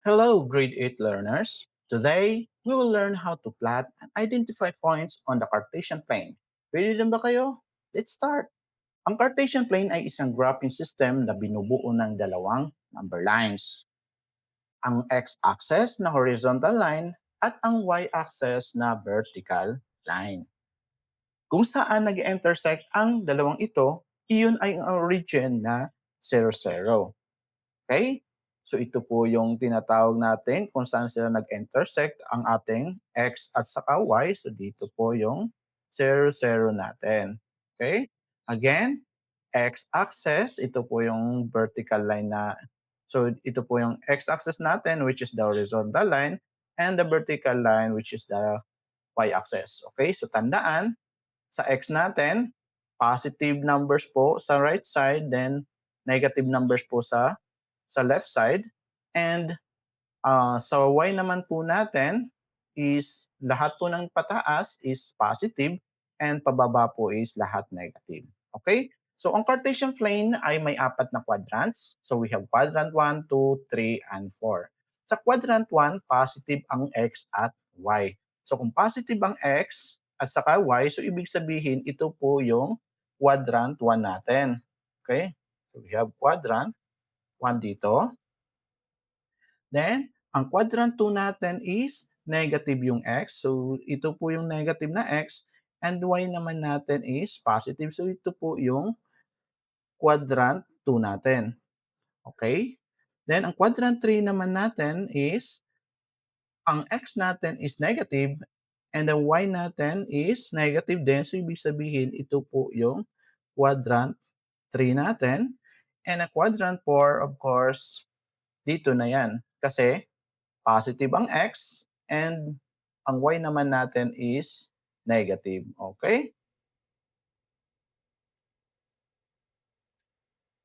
Hello, grade 8 learners. Today, we will learn how to plot and identify points on the Cartesian plane. Ready din ba kayo? Let's start! Ang Cartesian plane ay isang graphing system na binubuo ng dalawang number lines. Ang x-axis na horizontal line at ang y-axis na vertical line. Kung saan nag intersect ang dalawang ito, iyon ay ang origin na 0, 0. Okay? So ito po yung tinatawag natin kung saan sila nag-intersect ang ating x at saka y. So dito po yung 0, 0 natin. Okay? Again, x-axis, ito po yung vertical line na So ito po yung x-axis natin which is the horizontal line and the vertical line which is the y-axis. Okay? So tandaan, sa x natin, positive numbers po sa right side, then negative numbers po sa sa left side. And uh, sa y naman po natin is lahat po ng pataas is positive and pababa po is lahat negative. Okay? So ang Cartesian plane ay may apat na quadrants. So we have quadrant 1, 2, 3, and 4. Sa quadrant 1, positive ang x at y. So kung positive ang x at saka y, so ibig sabihin ito po yung quadrant 1 natin. Okay? So we have quadrant 1 dito. Then, ang quadrant 2 natin is negative yung x. So, ito po yung negative na x. And y naman natin is positive. So, ito po yung quadrant 2 natin. Okay? Then, ang quadrant 3 naman natin is ang x natin is negative and the y natin is negative din. So, ibig sabihin, ito po yung quadrant 3 natin. And ang quadrant 4, of course, dito na yan. Kasi positive ang x and ang y naman natin is negative. Okay?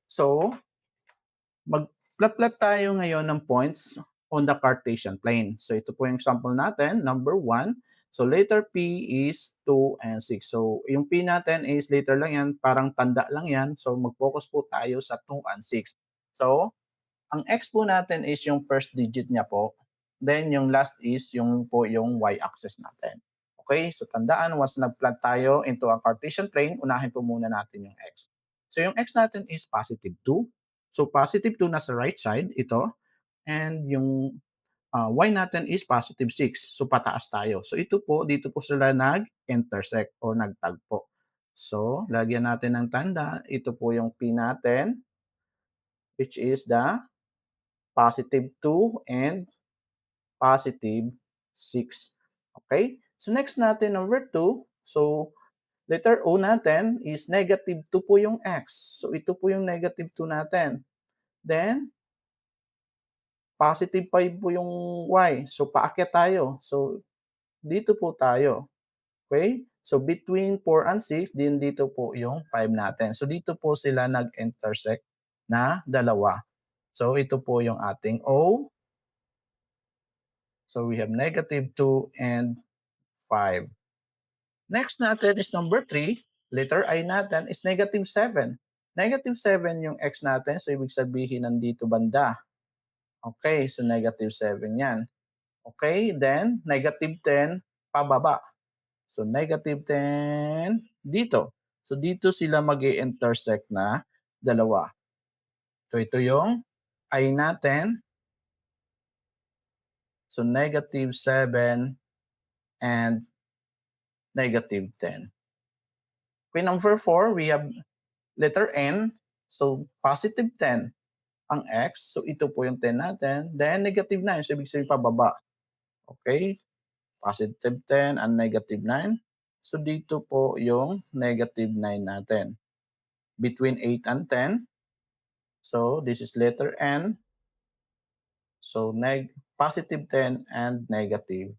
So, mag-plot tayo ngayon ng points on the Cartesian plane. So, ito po yung example natin. Number 1. So, letter P is 2 and 6. So, yung P natin is letter lang yan. Parang tanda lang yan. So, mag-focus po tayo sa 2 and 6. So, ang x po natin is yung first digit niya po. Then, yung last is yung po yung y-axis natin. Okay? So, tandaan, once nag-plot tayo into a Cartesian plane, unahin po muna natin yung x. So, yung x natin is positive 2. So, positive 2 nasa right side, ito. And yung uh, y natin is positive 6. So, pataas tayo. So, ito po, dito po sila nag-intersect or nagtagpo. So, lagyan natin ng tanda. Ito po yung P natin, which is the positive 2 and positive 6. Okay? So next natin, number 2. So letter O natin is negative 2 po yung x. So ito po yung negative 2 natin. Then, positive 5 po yung y. So paakyat tayo. So dito po tayo. Okay? So between 4 and 6, din dito po yung 5 natin. So dito po sila nag-intersect na dalawa. So, ito po yung ating O. So, we have negative 2 and 5. Next natin is number 3. Letter I natin is negative 7. Negative 7 yung x natin. So, ibig sabihin nandito banda. Okay, so negative 7 yan. Okay, then negative 10 pababa. So, negative 10 dito. So, dito sila mag intersect na dalawa. So, ito yung i natin. So, negative 7 and negative 10. Okay, number 4, we have letter N. So, positive 10 ang X. So, ito po yung 10 natin. Then, negative 9. So, ibig sabihin pababa. Okay? Positive 10 and negative 9. So, dito po yung negative 9 natin. Between 8 and 10. So, this is letter N. So, neg positive 10 and negative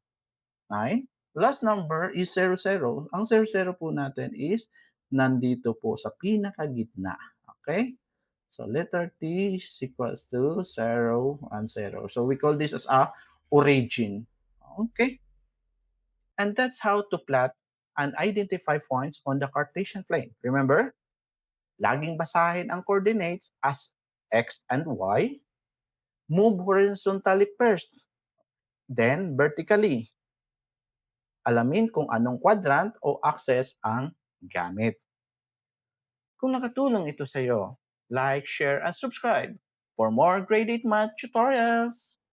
9. Last number is 0, 0. Ang 0, 0 po natin is nandito po sa pinakagitna. Okay? So, letter T is equals to 0 and 0. So, we call this as a origin. Okay? And that's how to plot and identify points on the Cartesian plane. Remember, laging basahin ang coordinates as x and y. Move horizontally first, then vertically. Alamin kung anong quadrant o axis ang gamit. Kung nakatulong ito sa iyo, like, share, and subscribe for more grade 8 math tutorials.